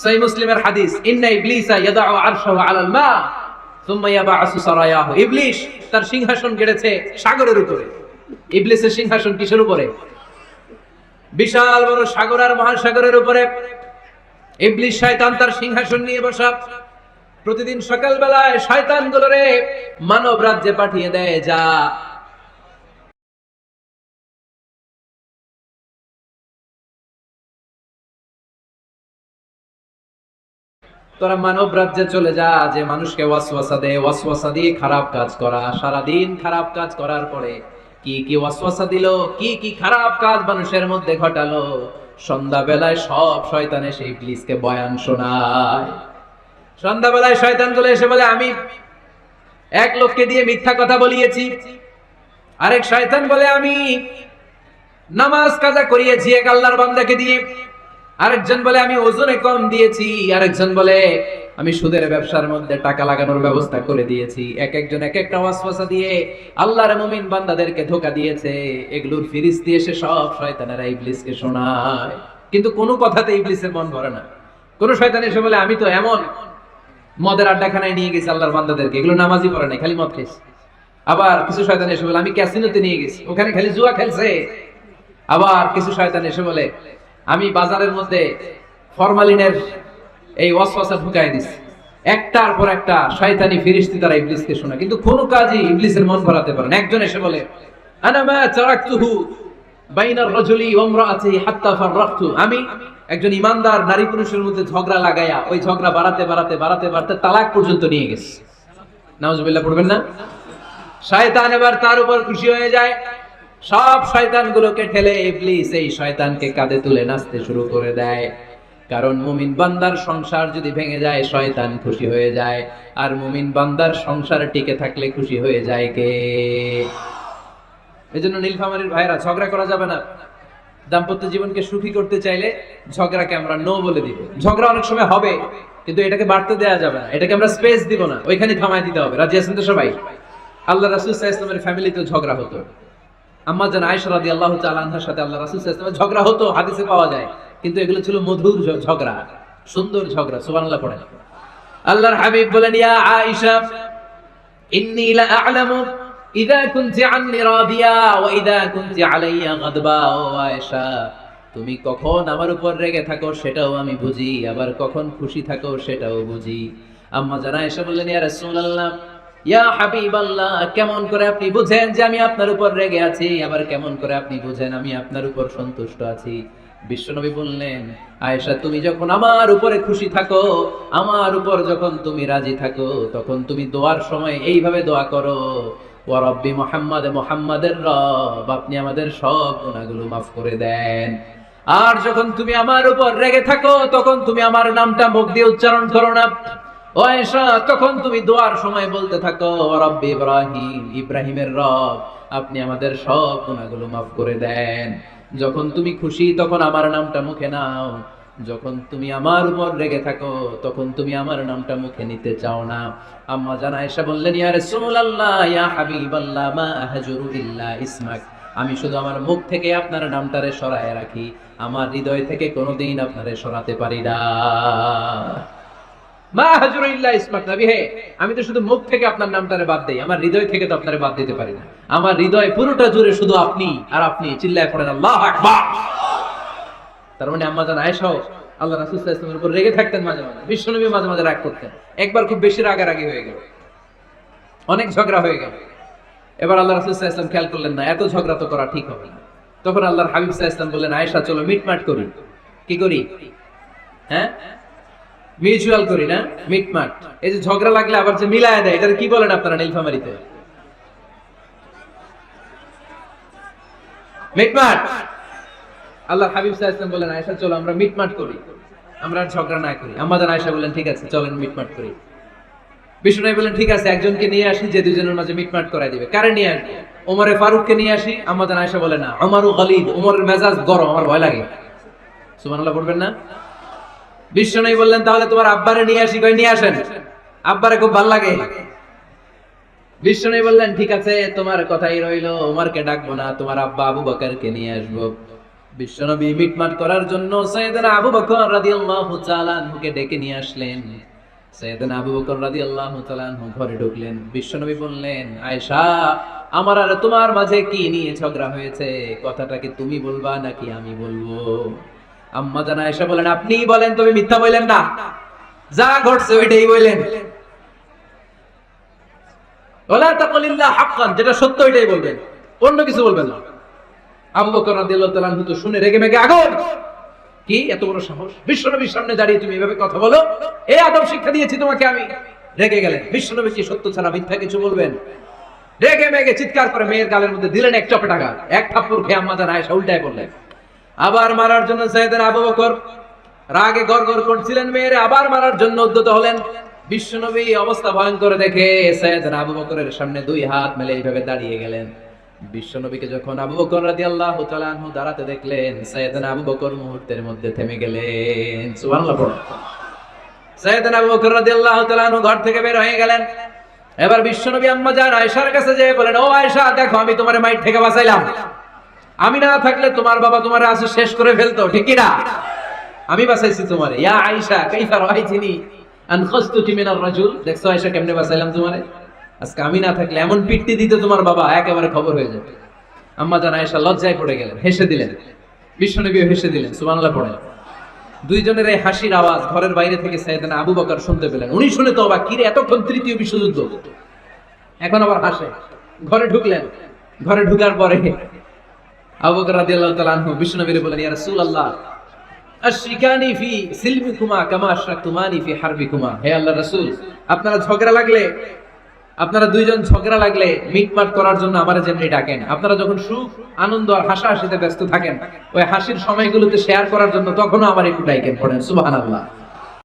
সহিহ মুসলিমের হাদিস, ইন্না ইবলিসা ইয়াদাউ আরশাহু আলাল মা, সুম্মা ইয়াবাসু সারায়াহু। ইবলিস তার সিংহাসন গেড়েছে সাগরের উপরে। ইবলিসের সিংহাসন কিসের উপরে? বিশাল বড় সাগর আর মহাসাগরের উপরে। ইবলিস শয়তান তার সিংহাসন নিয়ে বসা। প্রতিদিন সকালবেলায় শয়তান গুলোরে মানব রাজ্যে পাঠিয়ে দেয়, যা তোরা মানব রাজ্যে চলে যা, যে মানুষকে ওয়াসওয়াসা দেয় ওয়াসওয়াসা দিয়ে খারাপ কাজ করা। সারাদিন খারাপ কাজ করার পরে কি কি ওয়াসওয়াসা দিল, কি কি খারাপ কাজ মানুষের মধ্যে ঘটালো? সন্ধ্যাবেলায় সব শয়তানে সেই ইবলিসকে বয়ান শোনায়। সন্ধ্যাবেলায় শয়তান চলে এসে বলে, আমি এক লোককে দিয়ে মিথ্যা কথা বলিয়েছি। আরেক শয়তান বলে, আমি নামাজ কাজা করিয়েছি এক আল্লাহর বান্দাকে দিয়ে। আরেকজন বলে, আমি ওজনে কম দিয়েছি। আরেকজন বলে, আমি সুদের ব্যবসার মধ্যে টাকা লাগানোর ব্যবস্থা করে দিয়েছি। এক একজন, এক একটা ওয়াসওয়াসা দিয়ে আল্লাহর মুমিন বান্দাদেরকে ধোকা দিয়েছে। এগুলোর ফিরিস্তি এসে সব শয়তানেরা ইবলিসকে শোনায়। কিন্তু কোনো কথাতে ইবলিসের মন ভরে না। কোন শয়তান এসে বলে, আমি তো এমন মদের আড্ডাখানায় নিয়ে গেছি আল্লাহর বান্দাদেরকে। এগুলো নামাজই পড়ে নাই, খালি মদ খেয়েছে আবার কিছু শয়তান এসে বলে, আমি ক্যাসিনোতে নিয়ে গেছি। ওখানে খালি জুয়া খেলছে। আবার কিছু শয়তান এসে বলে আমি বাজারের মধ্যে ফরমালিনের এই ওয়াসওয়াসা ঢুকাই দিছি। একটার পর একটা শয়তানি ফিরিস্তি তারা ইবলিসকে শোনা। কিন্তু কোনো কাজই ইবলিসের মন ভরাতে পারে না। একজন এসে বলে, আনা মা তারাকতুহু বাইনার রাজুলি ওয়া ইমরাআতিহি হাত্তা ফাররাকতু। আমি একজন ইমানদার, নারী পুরুষের মধ্যে ঝগড়া লাগাইয়া ওই ঝগড়া বাড়াতে বাড়াতে বাড়াতে বাড়াতে তালাক পর্যন্ত নিয়ে গেছে। নাউজুবিল্লাহ, পড়বেন না? শয়তান এবার তার উপর খুশি হয়ে যায়। সব শয়তানগুলোকে ঠেলে ইবলিস এই শয়তানকে কাঁধে তুলে নাচতে শুরু করে দেয়। কারণ মুমিন বান্দার সংসার যদি ভেঙে যায়, শয়তান খুশি হয়ে যায়। আর মুমিন বান্দার সংসার টিকে থাকলে খুশি হয়ে যায় কে? এই জন্য নীলফামারীর ভাইরা, ঝগড়া করা যাবে না। দাম্পত্য জীবনকে সুখী করতে চাইলে ঝগড়াকে আমরা নো বলে দিব। ঝগড়া অনেক সময় হবে, কিন্তু এটাকে বাড়তে দেওয়া যাবে না। এটাকে আমরা স্পেস দিব না। ওইখানে থামাই দিতে হবে। রাজি আছেন তো সবাই? আল্লাহ রাসুল ইসলামের ফ্যামিলিতেও ঝগড়া হতো। আম্মা জান আয়েশা রাদিয়াল্লাহু তাআলা আনহার সাথে আল্লাহ রাসূল ওয়াসাল্লাম ঝগড়া হতো, হাদিসে পাওয়া যায়। কিন্তু এগুলো ছিল মধুর ঝগড়া, সুন্দর ঝগড়া, সুবহানাল্লাহ পড়েন। আল্লাহর হাবিব বলেন, ইয়া লা আ'লামু ইযা কুনতি রাদিয়া ওয়া ইযা কুনতি আলাইয়া গাদবা ও তুমি কখন আমার উপর রেগে থাকো সেটাও আমি বুঝি, আবার কখন খুশি থাকো সেটাও বুঝি। আম্মা জান আয়েশা বললেন, ইয়া রাসূলুল্লাহ ইয়া হাবিবাল্লাহ, কেমন করে আপনি বুঝেন যে আমি আপনার উপর রেগে আছি? আবার কেমন করে আপনি বুঝেন আমি আপনার উপর সন্তুষ্ট আছি? বিশ্বনবী বললেন, আয়েশা, তুমি যখন আমার উপরে খুশি থাকো, আমার উপর যখন তুমি রাজি থাকো, তখন তুমি দোয়ার সময় এইভাবে দোয়া করো ও রব্বি মোহাম্মদ, মোহাম্মদের রব, আপনি আমাদের সব গুণাগুলো মাফ করে দেন। আর যখন তুমি আমার উপর রেগে থাকো, তখন তুমি আমার নামটা মুখ দিয়ে উচ্চারণ করো না। তখন তুমি দোয়ার সময় বলতে থাকো রব্বি ইব্রাহিম, ইব্রাহিমের রব, আপনি আমাদের সব গুণাগুলো মাফ করে দেন। যখন তুমি খুশি, তখন আমার নামটা মুখে নাও। যখন তুমি আমার উপর রেগে থাকো, তখন তুমি আমার নামটা মুখে নিতে চাও না। আম্মা জানা এসে বললেন, ইয়া রাসূলুল্লাহ, ইয়া হাবিবাল্লাহ, মা আহজুরু ইল্লা ইসমাক। আমি শুধু আমার মুখ থেকে আপনার নামটারে সরায় রাখি। আমার হৃদয় থেকে কোনোদিন আপনারে সরাতে পারি না। আমি তো শুধু মুখ থেকে আপনার নামটারে বাদ আমার হৃদয় থেকে তো বাদ দিতে পারি না। আমার হৃদয় পুরোটা জুড়ে শুধু আপনি আর আপনি, চিল্লায় পড়েন তার মানে আল্লাহ উপর রেগে থাকতেন মাঝে মাঝে, বিশ্বনবী মাঝে মাঝে রাগ করতেন। একবার খুব বেশি রাগারাগি হয়ে গেল। অনেক ঝগড়া হয়ে গেল। এবার আল্লাহ রাসূল খেয়াল করলেন না, এত ঝগড়া তো করা ঠিক হবে না। তখন আল্লাহর হাবিব সাল্লাল্লাহু বললেন, আয়েশা, চলো মিটমাট করি। কি করি? হ্যাঁ? মিউচুয়াল করি না, মিটমাট। এই যে ঝগড়া লাগলে আবার যে মিলায় দেয়, এটার কি বলেন আপনারা নীলফামারিতে মিটমাট! আল্লাহ হাবিব সাল্লাল্লাহু বলেন, আয়েশা, চলো, আমরা মিটমাট করি। আমরা ঝগড়া না করি। আমাদের আয়েশা বললেন, ঠিক আছে, চলেন, মিটমাট করি। বিষ্ণু বললেন, ঠিক আছে, একজনকে নিয়ে আসি, যে দুজনের মাঝে মিটমাট করাই দিবে। কারে নিয়ে আসব? ওমরে ফারুককে নিয়ে আসি? আমাদের আয়েশা বলে, না, আমারও গলিদ, ওমরের মেজাজ গরম, আমার ভয় লাগে। সুবহানাল্লাহ পড়বেন না? বিষ্ণু বললেন, তাহলে তোমার আব্বারে নিয়ে আসি, কই নিয়ে আসেন? আব্বারে খুব ভালো লাগে। বললেন, ঠিক আছে, তোমার কথাই রইল ডাকবো না, তোমার আব্বা আবু নিয়ে আসব। বিশ্বনবী মিটমাট করার জন্য সৈয়দনা আবু বকর রাদিয়াল্লাহু তাআলা ডেকে নিয়ে আসলেন। সৈয়দনা আবু বকর রাদিয়াল্লাহু তাআলা ঘরে ঢুকলেন। বিশ্বনবী বললেন, আয়েশা, আমার আর তোমার মাঝে কি নিয়ে ঝগড়া হয়েছে? কথাটা কি তুমি বলবা নাকি আমি বলব? আম্মা জান আয়েশা বলেন, আপনিই বলেন, তবে মিথ্যা বললেন না। যা ঘটছে ওইটাই বললেন ওলা তাকুলিল্লাহ হাক্কান, যেটা সত্য ওইটাই বলবেন। অন্য কিছু বলবেন না। আবু বকর রাদিয়াল্লাহু তাআলা তো শুনে রেগে মেগে আগুন। কি, এত বড় সাহস? বিশ্বনবীর সামনে দাঁড়িয়ে তুমি এভাবে কথা বলো? এই আদব শিক্ষা দিয়েছি তোমাকে আমি। রেগে গেলেন। বিশ্বনবী কি সত্য ছাড়া মিথ্যা কিছু বলবেন? রেগে মেগে চিৎকার করে মেয়ের গালের মধ্যে দিলেন এক চপে টাকা এক থাপ্পড় খেয়ে আম্মা জান আয়েশা উল্টায় পড়লেন আবার মারার জন্য সাইয়েদনা আবু বকর রাগে গড়গড় করছিলেন, মেয়েরে আবার মারার জন্য উদ্যত হলেন। বিশ্বনবী অবস্থা ভয়ঙ্কর দেখে সাইয়েদনা আবু বকরের সামনে দুই হাত মেলে এইভাবে দাঁড়িয়ে গেলেন। বিশ্বনবীকে যখন আবু বকর রাদিয়াল্লাহু তাআলা আনহু দাঁড়াতে দেখলেন সাইয়েদনা আবু বকর মুহূর্তের মধ্যে থেমে গেলেন। সুবহানাল্লাহ পড়ো। সাইয়েদনা আবু বকর রাদিয়াল্লাহু তাআলা আনহু ঘর থেকে বের হয়ে গেলেন। এবার বিশ্বনবী আম্মা জান আয়েশার কাছে যেয়ে বলেন, ও আয়েশা, দেখো আমি তোমার মাইট থেকে বাঁচাইলাম। আমি না থাকলে তোমার বাবা তোমার আসে শেষ করে ফেলতো, ঠিক না? আমি বাঁচাইছি তোমারে। ইয়া আয়েশা, কাইফা রাআইতিনি আন খাসতুকি মিনার রাজুল? দেখছ আয়েশা, কেমনে বাঁচাইলাম তোমারে? আজকে আমি না থাকলে এমন পিট্টি দিত তোমার বাবা, একেবারে খবর হয়ে যাবে। আম্মা জান আয়েশা লজ্জায় পড়ে গেলেন, হেসে দিলেন। বিশ্বনবী হেসে দিলেন, সুবহানাল্লাহ পড়ে দুইজনের এই হাসির আওয়াজ ঘরের বাইরে থেকে সাইয়েদনা আবু বকর শুনতে পেলেন। উনি শুনে তো অবাক কিরে এতক্ষণ তৃতীয় বিশ্বযুদ্ধ? এখন আবার হাসে। ঘরে ঢুকলেন। ঘরে ঢুকার পরে আপনারা ঝগড়া লাগলে, আপনারা দুইজন ঝগড়া লাগলে মিটমাট করার জন্য আমার যেমনি ডাকেন। আপনারা যখন সুখ, আনন্দ আর হাসা হাসিতে ব্যস্ত থাকেন, ওই হাসির সময়গুলোতে শেয়ার করার জন্য তখনও আমার একটু ডাকেন পড়েন, সুবহানাল্লাহ।